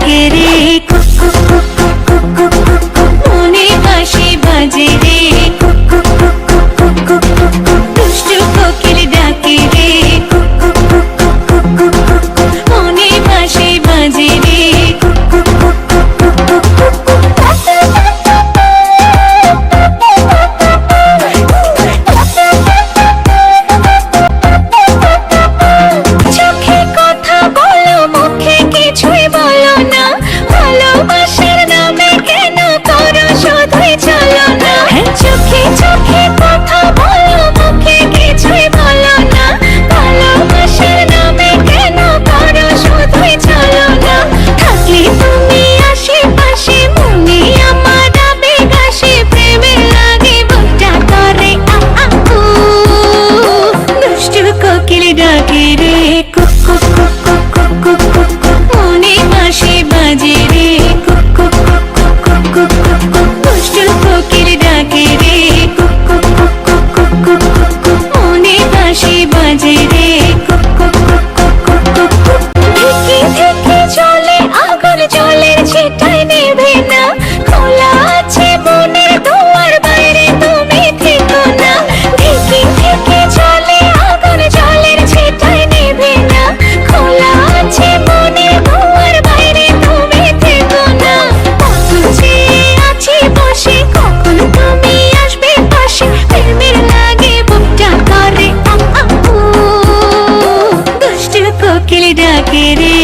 querer. जीने কোকিল ডাকে রে